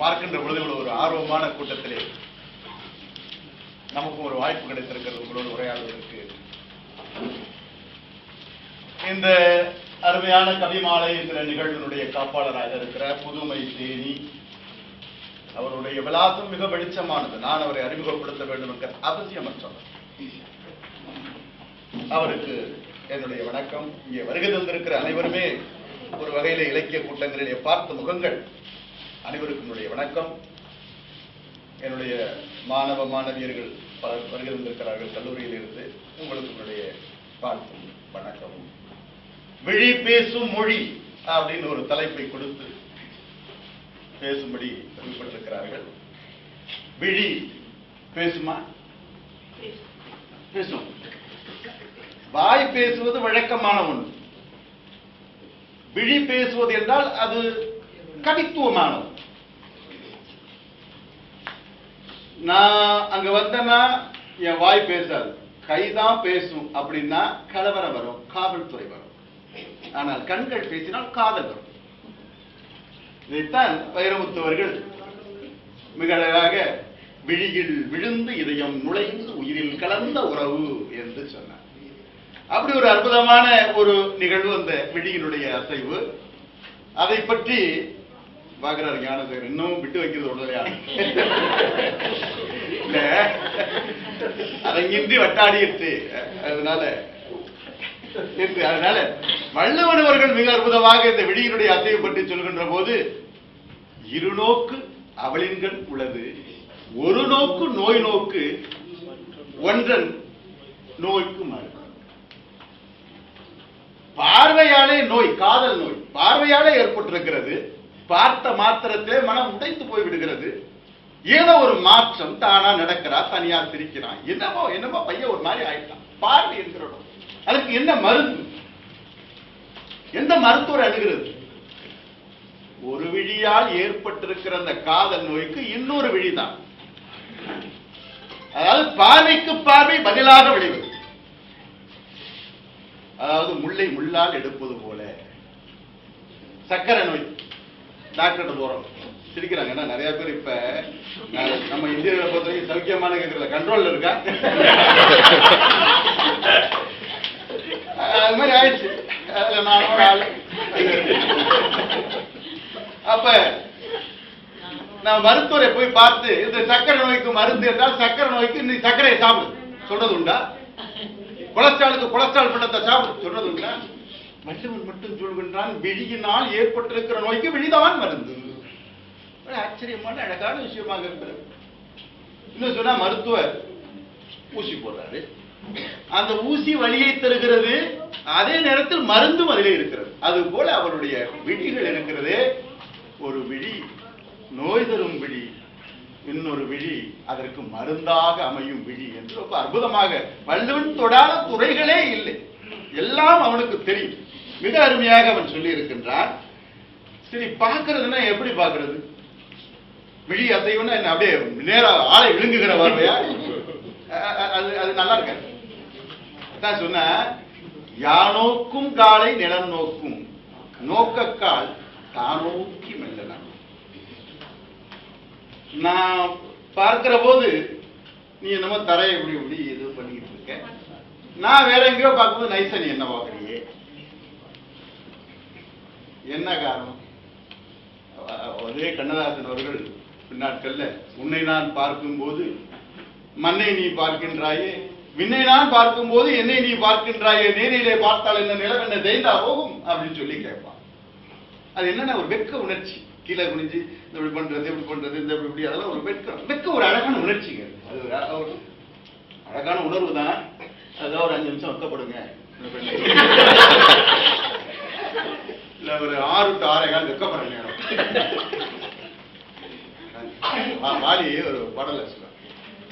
பார்க்கின்ற பொழுது இவ்வளவு ஒரு ஆர்வமான கூட்டத்திலே நமக்கும் ஒரு வாய்ப்பு கிடைத்திருக்கிறது உங்களோடு உரையாடுவதற்கு. இந்த அருமையான கவிமாலை என்கிற நிகழ்வினுடைய காப்பாளராக இருக்கிற புதுமை தேனி அவருடைய விலாசம் மிக வெளிச்சமானது. நான் அவரை அறிமுகப்படுத்த வேண்டும் என்கிற அவசியமற்றவர் அவருக்கு என்னுடைய வணக்கம். இங்கே வருகை தந்திருக்கிற அனைவருமே ஒரு வகையில இலக்கிய கூட்டங்களிலே பார்த்த முகங்கள் அனைவருக்கும் என்னுடைய வணக்கம். என்னுடைய மாணவ மாணவியர்கள் பலர் வருகை தந்திருக்கிறார்கள் கல்லூரியில் இருந்து உங்களுக்கு என்னுடைய வணக்கமும். விழி பேசும் மொழி அப்படின்னு ஒரு தலைப்பை கொடுத்து பேசும்படி குறிப்பிட்டிருக்கிறார்கள் விழி பேசுமா? பேசும். வாய் பேசுவது வழக்கமான ஒன்று. விழி பேசுவது என்றால் அது கவித்துவமானது நான் அங்க வந்தேன்னா என் வாய் பேசாது. கைதான் பேசும். அப்படின்னா கலவரம் வரும். காவல்துறை வரும். ஆனால் கண்கள் பேசினால் காதல் வரும். இதைத்தான் வைரமுத்துவர்கள் மிக அழகாக விழியில் விழுந்து இதயம் நுழைந்து உயிரில் கலந்த உறவு என்று சொன்னார். அப்படி ஒரு அற்புதமான ஒரு நிகழ்வு அந்த விழியினுடைய அசைவு. அதை பற்றி பாக்குறாரு ஞானசேகர் இன்னும் விட்டு வைக்கிறது உடலையா இல்ல. அரங்கின்றி வட்டாடிட்டு அதனால அதனால அவர்கள் மிக அற்புதமாக இந்த விழியினுடைய அசைவு பற்றி சொல்கின்ற போது இருநோக்கு அவளின்கள் உள்ளது. ஒரு நோக்கு நோய் நோக்கு ஒன்றன் நோய்க்கு மறு. பார்வையாலே நோய் காதல் நோய். பார்வையாலே ஏற்பட்டிருக்கிறது. பார்த்த மாத்திரத்திலே மனம் உடைந்து போய்விடுகிறது. ஏதோ ஒரு மாற்றம் தானா நடக்கிறா தனியா சிரிக்கிறான். என்னமோ என்னமோ பையன் ஒரு மாதிரி ஆயிட்டான். பார்வை என்கிறோம் அதுக்கு என்ன மருந்து? எந்த மருத்துவர் அணுகிறது? ஒரு விழியால் ஏற்பட்டிருக்கிற அந்த காதல் நோய்க்கு இன்னொரு விழிதான். அதாவது பார்வைக்கு பார்வை பதிலாக விளைவது அதாவது முல்லை முள்ளால் எடுப்பது போல. சக்கரை நோய். டாக்டர்கிட்ட போகிறோம் சிரிக்கிறாங்க. ஏன்னா நிறைய பேர் இப்ப நம்ம இந்தியாவில் பொறுத்த வரைக்கும் சௌக்கியமான கேட்கறதுல கண்ட்ரோல்ல இருக்கா? அது மாதிரி ஆயிடுச்சு. அதுல நான் ஒரு அப்ப நான் மருத்துவரை போய் பார்த்து இந்த சக்கரை நோய்க்கு மருந்து என்றால் சக்கரை நோய்க்கு நீ சர்க்கரையை சாப்பிடு. சொல்றது உண்டா? கொலஸ்ட்ராலுக்கு கொலஸ்ட்ரால் பண்ணத்தை சாப்பிடு. சொல்றது உண்டா? மருத்துவன் மட்டும் சொல்கின்றான் விழியினால் ஏற்பட்டிருக்கிற நோய்க்கு வெளிதான் மருந்து. ஆச்சரியமான அழகான விஷயமாக இருக்கிறது. இன்னும் சொன்னா மருத்துவர் ஊசி போடுறாரு. அந்த ஊசி வழியை தருகிறது அதே நேரத்தில் மருந்தும் அதிலே இருக்கிறது. அது போல அவருடைய விழிகள் இருக்கிறது ஒரு விழி நோய் தரும் விழி இன்னொரு விழி அதற்கு மருந்தாக அமையும் விழி என்று ரொம்ப அற்புதமாக வள்ளுவன் தொடாத துறைகளே இல்லை. எல்லாம் அவனுக்கு தெரியும். மிக அருமையாக அவன் சொல்லி இருக்கின்றான் சரி பார்க்கறதுன்னா எப்படி பார்க்கறது? விழி அசைவுன்னா என்ன? அப்படியே நேரா ஆளை விழுங்குகிற பார்வையா? அது அது நல்லா இருக்க அதான் சொன்ன யானோக்கும் காலை நிலம் நோக்கும் நோக்கக்கால் தானோக்கி மெல்லலாம். நான் பார்க்கிற போது நீ என்னமோ தரையை இப்படி இப்படி இது பண்ணிக்கிட்டு இருக்க. நான் வேற எங்கேயோ பார்க்கும்போது நைசா நீ என்ன பார்க்குறீங்க என்ன காரணம்? ஒரே அதே கண்ணதாசன் அவர்கள் பின்னாட்கள்ல உன்னை நான் பார்க்கும்போது மண்ணை நீ பார்க்கின்றாயே விண்ணை நான் பார்க்கும்போது என்னை நீ பார்க்கின்றாயே நேரிலே பார்த்தால் என்ன நிலம் என்ன தெய்ந்தா போகும்? அப்படின்னு சொல்லி கேட்பான். அது என்னன்னா ஒரு வெக்க உணர்ச்சி. கீழே குனிஞ்சு இந்த இப்படி பண்றது இப்படி பண்றது இந்த இப்படி இப்படி அதெல்லாம் ஒரு வெக்க வெக்க ஒரு அழகான உணர்ச்சிங்க. அது ஒரு ஒரு அழகான உணர்வு தான் அதான் ஒரு அஞ்சு நிமிஷம் வெக்கப்படுங்க இல்ல ஒரு ஆறு டு ஆறே கால் வெக்கப்படுற நேரம். வாலி ஒரு படல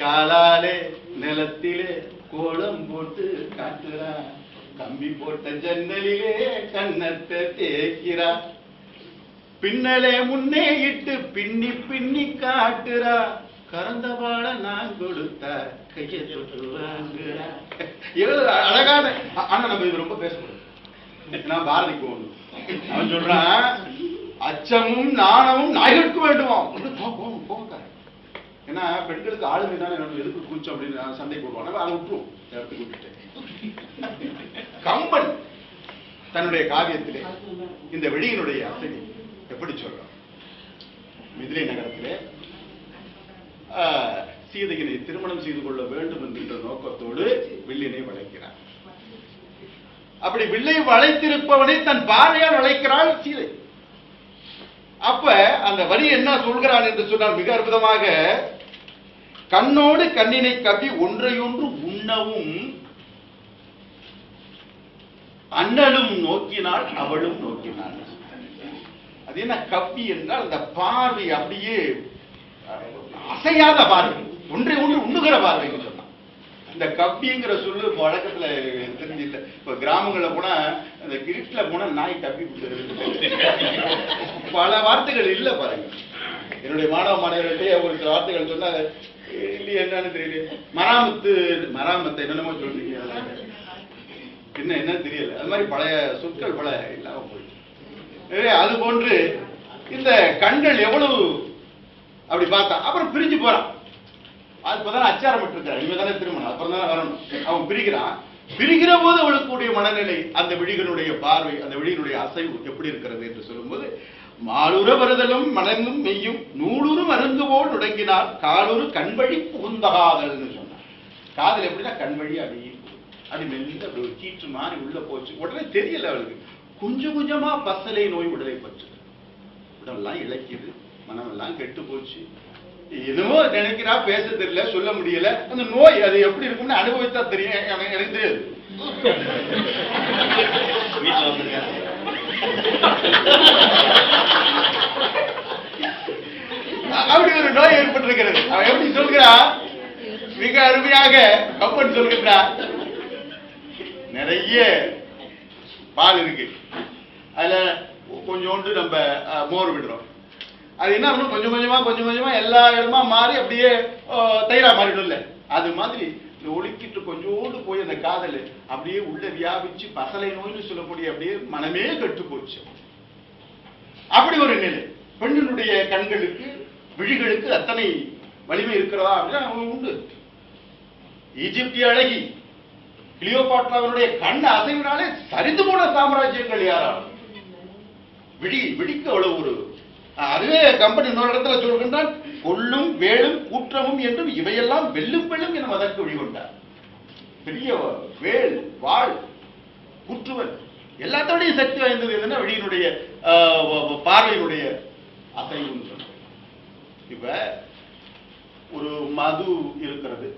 காலாலே நிலத்திலே கோலம் போட்டு காட்டுறா. கம்பி போட்ட ஜன்னலிலே கண்ணத்தை தேய்க்கிறா. பின்னலே முன்னே இட்டு பின்னி பின்னி காட்டுறா. கறந்த வாழ நான் கொடுத்த கையை தொட்டு எவ்வளவு அழகான ஆனா நம்ம இது ரொம்ப பேசக்கூடாது. நான் பாரதி போகணும். அவன் சொல்றான் அச்சமும் நாணமும் நாய்களுக்கு வேண்டுமாம் போகும் கோவம் ஏன்னா பெண்களுக்கு ஆளுமை தானே நம்ம எதுக்கு கூச்சம் அப்படின்னு சண்டை போடுவாங்க அதை விட்டுருவோம். இடத்துக்கு விட்டுட்டேன் கம்பன் தன்னுடைய காவியத்திலே இந்த வெளியினுடைய அசைவை எப்படி சொல்றான்? மிதிலை நகரத்திலே சீதையினை திருமணம் செய்து கொள்ள வேண்டும் என்கின்ற நோக்கத்தோடு வில்லினை வளைக்கிறார். அப்படி வில்லை வளைத்திருப்பவனை தன் பார்வையால் வளைக்கிறாள் சீதை. அப்ப அந்த வரி என்ன சொல்கிறான் என்று சொன்னால் மிக அற்புதமாக கண்ணோடு கண்ணினை கவி ஒன்றையொன்று உண்ணவும் அண்ணலும் நோக்கினாள் அவளும் நோக்கினாள். அது என்ன கப்பி என்றால் அந்த பார்வை அப்படியே அசையாத பார்வை. ஒன்றை ஒன்று உண்ணுகிற பார்வைன்னு சொன்னான். இந்த கப்பிங்கிற சொல்லு வழக்கத்துல தெரிஞ்சில்ல இப்ப கிராமங்கள்ல போனா அந்த கிரிட்ல போனா நாய் கப்பி பல வார்த்தைகள் இல்ல பாருங்க. என்னுடைய மாணவ மாணவர்கள்ட்டே ஒரு சில வார்த்தைகள் சொன்னா இல்லையே என்னன்னு தெரியல மராமத்து மராமத்து என்னென்னமோ சொல்றீங்க. என்ன என்ன தெரியல. அது மாதிரி பழைய சொற்கள் பல இல்லாம போயிடுச்சு. அது போன்று இந்த கண்கள் எவ்வளவு அப்படி பார்த்தா அப்புறம் பிரிஞ்சு போறான். அது இப்பதான் அச்சாரம் விட்டுருக்காரு இனிமே திருமணம். அப்புறம் தானே வரணும். அவன் பிரிக்கிறான். பிரிகிற போது அவளுக்குடைய மனநிலை அந்த விழிகளுடைய பார்வை அந்த விழிகளுடைய அசைவு எப்படி இருக்கிறது என்று சொல்லும்போது மாலுற வருதலும் மணங்கும் மெய்யும் நூலுறு போல் நுடங்கினார் காலுறு கண்வழி புகுந்தகாதல்னு சொன்னார். காதல் எப்படின்னா கண்வழி அப்படியே அது மெல்ல அப்படி ஒரு கீற்று மாறி உள்ள போச்சு. உடனே தெரியல அவளுக்கு. கொஞ்சம் கொஞ்சமா பசலை நோய் உடலை பற்று. உடம்பெல்லாம் இழக்கிது மனமெல்லாம் கெட்டு போச்சு என்னமோ நினைக்கிறா பேச தெரியல சொல்ல முடியல. அந்த நோய் அது எப்படி இருக்கும்னு அனுபவித்தா தெரியும். எனக்கு தெரியாது. வீட்டுல வந்திருக்கேன் அப்படி ஒரு நோய் ஏற்பட்டிருக்கிறது. அவன் எப்படி சொல்கிறா? மிக அருமையாக கப்பன் சொல்கின்றா நிறைய பால் இருக்கு. அதுல கொஞ்சோண்டு நம்ம மோர் விடுறோம். அது என்ன பண்ணும் கொஞ்சம் கொஞ்சமா கொஞ்சம் கொஞ்சமா எல்லா இடமா மாறி அப்படியே அஹ், தயிரா மாறிடும்ல. அது மாதிரி இந்த ஒழுக்கிட்டு கொஞ்சோண்டு போய் அந்த காதல் அப்படியே உள்ள வியாபிச்சு பசலை நோய்னு சொல்லக்கூடிய அப்படியே மனமே கெட்டு போச்சு அப்படி ஒரு நிலை. பெண்ணினுடைய கண்களுக்கு விழிகளுக்கு அத்தனை வலிமை இருக்கிறதா அப்படின்னு உண்டு. ஈஜிப்திய அழகி கிளியோபாட்ராவினுடைய கண் அசைவினாலே சரிந்து போன சாம்ராஜ்யங்கள் யாராலும். விழி விடிக்கு அவ்வளவு ஒரு அதுவே கம்பெனி இன்னொரு இடத்துல சொல்கின்றான் கொள்ளும் வேலும் கூற்றமும் என்றும் இவையெல்லாம் வெல்லும் வெல்லும் என அதற்கு வழிகொண்டார். பெரிய வேல் வாழ் குற்றுவன் எல்லாத்தோடைய சக்தி வாய்ந்தது என்னன்னா வெளியினுடைய பார்வையினுடைய அசைவுன்னு இப்ப ஒரு மது இருக்கிறது.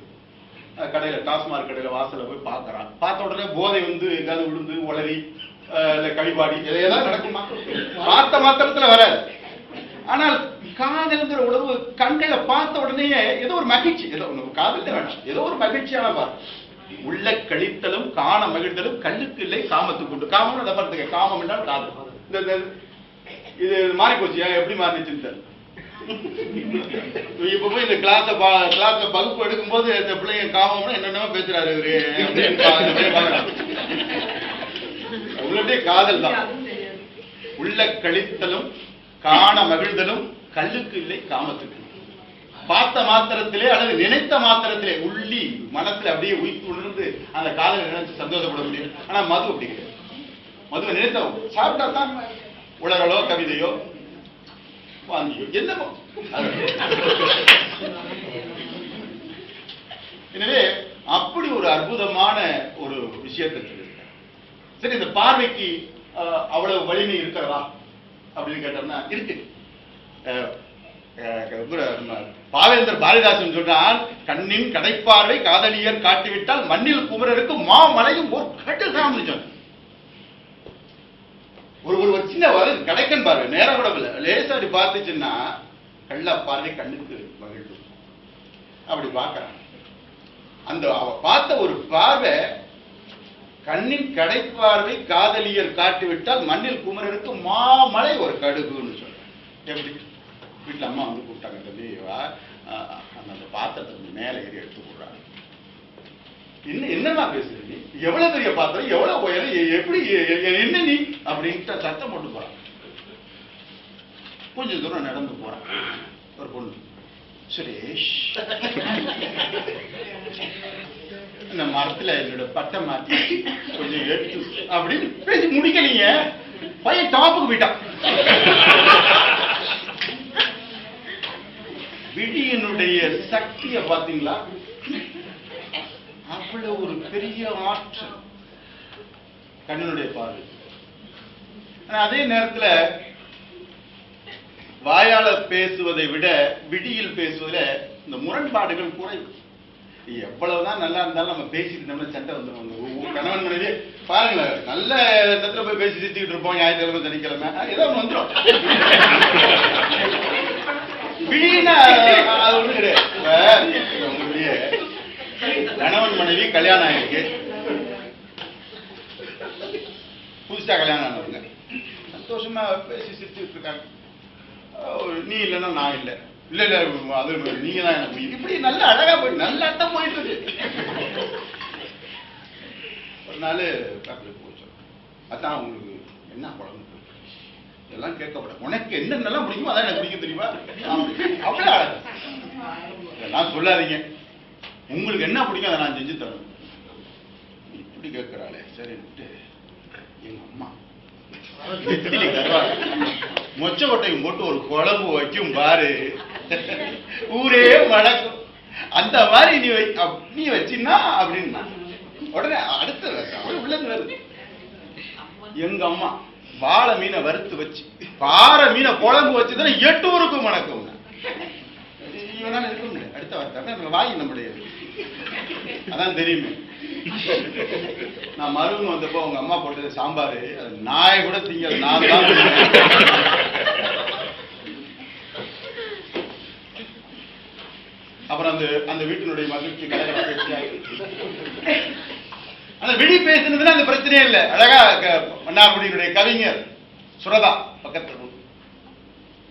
கடையில டாஸ்மாக் கடையில வாசல்ல போய் பார்க்கறான். பார்த்த உடனே போதை வந்து எங்காவது விழுந்து உளறி அஹ் இல்ல கழிபாடி இதையெல்லாம் நடக்குமா. பார்த்த மாத்திரத்துல வராது. ஆனால் காதல்ங்கிற உணர்வு கண்களை பார்த்த உடனே ஏதோ ஒரு மகிழ்ச்சி ஏதோ காதல் வேண்டாம். ஏதோ ஒரு மகிழ்ச்சியான பார். உள்ள கழித்தலும் காண மகிழ்தலும் கல்லுக்கு இல்லை காமத்துக்கு உண்டு. காமம் அதை காமம் என்றால் காதல். இந்த இது மாறி போச்சு. எப்படி மாறிச்சுன்னு. இப்ப போய் இந்த கிளாஸ கிளாஸ்ல பகுப்பு எடுக்கும்போது இந்த பிள்ளைங்க காமம்னா என்னென்னமோ பேசுறாரு இவரு. உள்ளபடியே காதல் தான். உள்ள கழித்தலும் காண மகிழ்தலும் கல்லுக்கு இல்லை காமத்துக்கு பார்த்த மாத்திரத்திலே அல்லது நினைத்த மாத்திரத்திலே உள்ளி மனத்துல அப்படியே உயிர்த்து உணர்ந்து அந்த காதலை நினைச்சு சந்தோஷப்பட முடியும் ஆனா மது அப்படி கிடையாது. மதுவை நினைத்தோம் சாப்பிட்டா தான் உளறலோ கவிதையோ வாந்தியோ என்னமோ. அது. எனவே அப்படி ஒரு அற்புதமான ஒரு விஷயத்தை சரி இந்த பார்வைக்கு அஹ், அவ்வளவு வலிமை இருக்கிறதா? அப்படின்னு கேட்டோம்னா இருக்கு. பாவேந்தர் பாரதிதாசன் சொல்றான் கண்ணின் கடைப்பார்வை காதலியர் காட்டிவிட்டால் மண்ணில் குமரருக்கு மாமலையும் ஒரு கட்டு சாமி ஒரு ஒரு சின்ன கடைக்கன் பார்வை நேரம் கூட இல்லை. லேசா அப்படி பார்த்துச்சுன்னா கள்ள பார்வை கண்ணுக்கு மகிழ்வு அப்படி பார்க்கறான். அந்த அவ பார்த்த ஒரு பார்வை கண்ணின் கடைப்பார்வை காதலியர் காட்டிவிட்டால் மண்ணில் குமரனுக்கு மாமலை ஒரு கடுகுன்னு சொல்றேன் எப்படி வீட்டில் அம்மா வந்து கூப்பிட்டாங்க தம்பி அந்த பாத்திரத்தை கொஞ்சம் மேலே ஏறி எடுத்து போடுறாங்க. என்ன என்னமா பேசுற நீ? எவ்வளவு பெரிய பாத்திரம் எவ்வளவு உயரம் எப்படி என்ன நீ? அப்படின்ட்டு சத்தம் போட்டு போறான். கொஞ்ச தூரம் நடந்து போறான். ஒரு பொண்ணு. சுரேஷ். இந்த மரத்துல என்னோட பட்டை மாத்தி கொஞ்சம் எடுத்து அப்படின்னு பேசி முடிக்கலீங்க. பையன் டாப்புக்கு போயிட்டான். விடியனுடைய சக்திய பாத்தீங்களா அவ்வளவு ஒரு பெரிய ஆற்றல் கண்ணனுடைய பார்வை. அதே நேரத்துல வாயால பேசுவதை விட விடியில் பேசுவதில் இந்த முரண்பாடுகள் குறைவு. எவ்வளவுதான் நல்லா இருந்தாலும் நம்ம பேசிட்டு இருந்தோம்னா சண்டை வந்துடும் ஒவ்வொரு கணவன் மனைவி பாருங்களேன் நல்ல இடத்துல போய் பேசி சிரிச்சுக்கிட்டு இருப்போம் ஞாயிற்றுக்கிழமை சனிக்கிழமை. ஏதோ ஒன்று வந்துடும் வீணா அது ஒண்ணு கிடையாது. கணவன் மனைவி கல்யாணம் ஆயிருக்கு. புதுசா கல்யாணம் ஆனவங்க. சந்தோஷமா பேசி சிரிச்சுட்டு இருக்காங்க. நீ இல்லைன்னா நான் இல்லை. இல்ல இல்ல அது நீங்க தான் எனக்கு. இப்படி நல்ல அழகா போய் நல்ல அர்த்தம் போயிட்டு இருக்கு ஒரு நாள் டாக்டர் போச்சு. அதான் உங்களுக்கு என்ன குழம்பு இதெல்லாம் கேட்கப்பட உனக்கு என்னென்னலாம் பிடிக்குமோ அதான் எனக்கு பிடிக்கும் தெரியுமா? அழகு. இதெல்லாம் சொல்லாதீங்க. உங்களுக்கு என்ன பிடிக்கும் அதை நான் செஞ்சு தரேன். இப்படி கேட்கிறாளே. சரின்ட்டு எங்க அம்மா. மொச்ச கொட்டையும் போட்டு ஒரு குழம்பு வைக்கும் பாரு. ஊரே வழக்கம் அந்த மாதிரி நீ வை நீ வச்சின்னா அப்படின்னா. உடனே அடுத்த உள்ளது வருது. எங்க அம்மா வாழை மீனை வறுத்து வச்சு பாறை மீனை குழம்பு வச்சுதானே எட்டூருக்கும் வணக்கம். இவனால இருக்க முடியாது அடுத்த வார்த்தை நம்ம வாய் நம்முடைய. அதான் தெரியுமே. நான் மருமகன் வந்தப்போ உங்க அம்மா போட்டது சாம்பார். நாய் கூட திங்கல நான் தான் அப்புறம் அந்த அந்த வீட்டினுடைய மகிழ்ச்சி அந்த விழி பேசுனதுல அந்த பிரச்சனையே இல்லை. அழகா மன்னார்குடியினுடைய கவிஞர் சுரதா பக்கத்துல.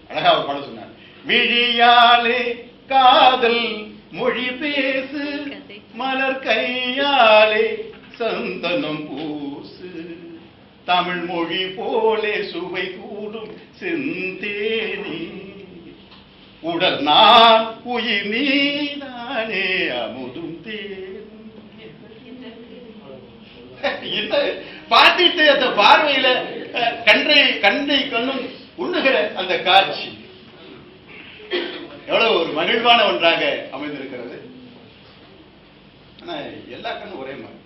அழகா ஒரு பாடம் சொன்னார். விழியாலே காதல் மொழி பேசு மலர் மாலை சந்தனம் பூசு. தமிழ் மொழி போலே சுவை கூடும் செந்தேனே. உடல் நான் உயிர் நீதானே அமுதும் தேன். என்ன பார்த்துட்டு அந்த பார்வையில கன்றை கண்ணை கண்ணும் உண்ணுகிற அந்த காட்சி. எவ்வளவு ஒரு மகிழ்வான ஒன்றாக அமைந்திருக்கிறது. ஆனா எல்லா கண்ணும் ஒரே மாதிரி.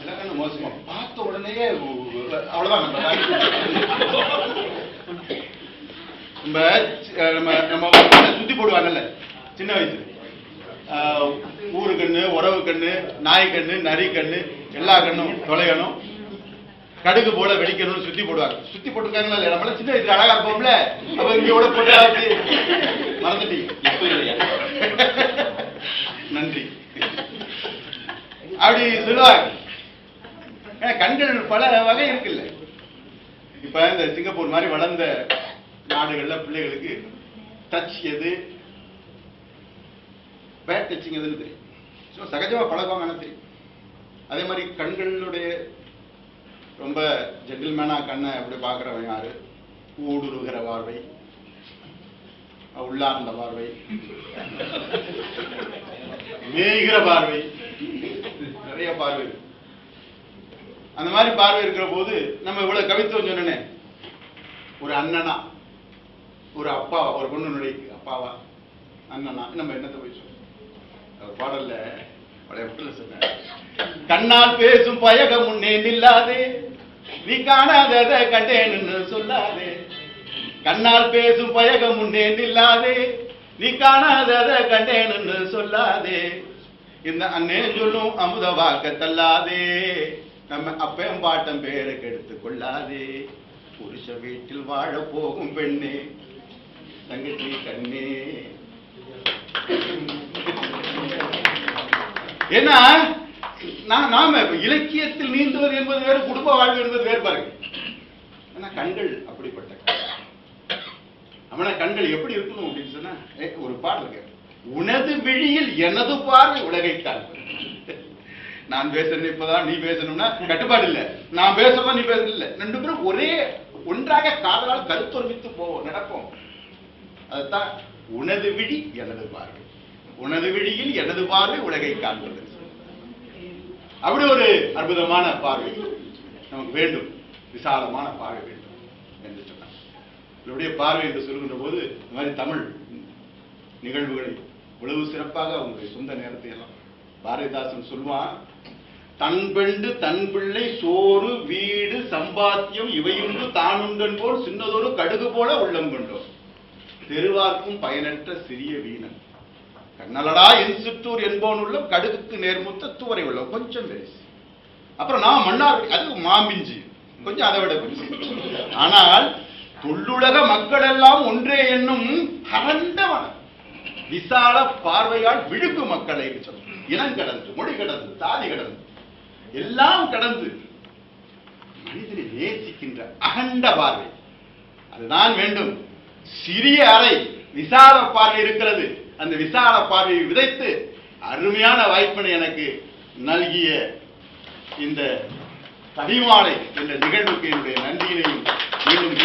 எல்லா கண்ணும் மோசமா. பார்த்த உடனேயே உ- அவ்வளவுதான் நம்ம நம்ம நம்ம சுத்தி போடுவாங்கல்ல சின்ன வயசுல. ஊரு கண்ணு உறவு கண்ணு நாய் கண்ணு நரி கண்ணு எல்லா கண்ணும் தொலைகணும். கடுகு போல வெடிக்கணும்னு சுத்தி போடுவாங்க. சுத்தி போட்டுருக்காங்களா இல்லையா? நம்மள சின்ன வயசுல அழகா இருப்போம்ல. அப்ப இங்க கூட போட்டு மறந்துட்டீங்க. இப்ப இல்லையா? அப்படி சொல்லுவாங்க. கண்கள் பல வகை இருக்குல்ல. இப்ப இந்த சிங்கப்பூர் மாதிரி வளர்ந்த நாடுகள்ல பிள்ளைகளுக்கு டச் எது? பேட் டச்சிங் எதுன்னு தெரியும். ஸோ சகஜமா பழகுவாங்க தெரியும். அதே மாதிரி கண்களுடைய ரொம்ப ஜென்டில்மேனா கண்ணை அப்படி பார்க்குறவன் யாரு? ஊடுருகிற பார்வை. உள்ளார்ந்த பார்வை. மேய்கிற பார்வை. நிறைய பார்வை. இருக்கு. அந்த மாதிரி பார்வை இருக்கிற போது நம்ம இவ்வளவு கவித்துவம் சொன்னனே. ஒரு அண்ணனா ஒரு அப்பாவா ஒரு பொண்ணுனுடைய அப்பாவா? அண்ணனா நம்ம என்னத்தை போய் சொல்றோம் பாடல்ல பழைய கண்ணால் பேசும் பயக முன்னே நில்லாதே நீ காணாதத கண்டேன்னு சொல்லாதே. கண்ணால் பேசும் பயக முன்னே நில்லாதே நீ காணாதத கண்டேன்னு சொல்லாதே. இந்த அண்ணே சொல்லும் அமுத வாக்க தள்ளாதே நம்ம அப்பம் பாட்டம் பேரை கெடுத்து கொள்ளாதே புருஷ வீட்டில் வாழ போகும் பெண்ணே தங்கச்சி கண்ணே ஏன்னா நான் நாம இலக்கியத்தில் நீந்துவது என்பது வேறு குடும்ப வாழ்வு என்பது வேறு பாருங்க ஆனா கண்கள் அப்படிப்பட்ட அவன கண்கள் எப்படி இருக்கணும் அப்படின்னு சொன்னா ஒரு பாடல் கேட்டு உனது விழியில் எனது பார்வை உலகை காண்பது நான் பேசணும் இப்பதான் நீ பேசணும்னா கட்டுப்பாடு இல்ல. நான் பேசணும் நீ பேசணும் இல்ல. ரெண்டு பேரும் ஒரே ஒன்றாக காதலால் கருத்தொருமித்து போவோம் நடப்போம். அதுதான் உனது விழி எனது பார்வை. உனது விழியில் எனது பார்வை உலகை காண்பது அப்படி ஒரு அற்புதமான பார்வை. நமக்கு வேண்டும். விசாலமான பார்வை வேண்டும் என்று சொன்னார். இவருடைய பார்வை என்று சொல்கின்ற போது இந்த மாதிரி தமிழ் நிகழ்வுகளை இவ்வளவு சிறப்பாக அவங்களுடைய சொந்த நேரத்தை எல்லாம் பாரதிதாசன் சொல்லுவான். தன் பெண்டு தன் பிள்ளை சோறு வீடு சம்பாத்தியம் இவையுண்டு தானுண்டன் போல் சின்னதொரு கடுகு போல உள்ளம் கொண்டோம். தெருவார்க்கும் பயனற்ற சிறிய வீணன். கண்ணலடா என் சிற்றூர் என்பவன் உள்ள கடுகுக்கு நேர்முத்த தூவரை உள்ள கொஞ்சம் பெருசு. அப்புறம் நான் மன்னார் அது மாமிஞ்சி. கொஞ்சம் அதை விட பெருசு. ஆனால் தொல்லுலக மக்கள் எல்லாம் ஒன்றே என்னும் அகண்டவன விசால பார்வையால் விழுக்கு மக்களை இனம் கடந்து மொழி கடந்து தாதி கடந்து. எல்லாம் கடந்து மனிதனை நேசிக்கின்ற அகண்ட பார்வை. அதுதான் வேண்டும். சிறிய அறை விசால பார்வை இருக்கிறது. அந்த விசால பார்வையை விதைத்து அருமையான வாய்ப்பினை எனக்கு நல்கிய இந்த கடிமாலை என்ற நிகழ்வுக்கு என்னுடைய நன்றியினையும் மீண்டும்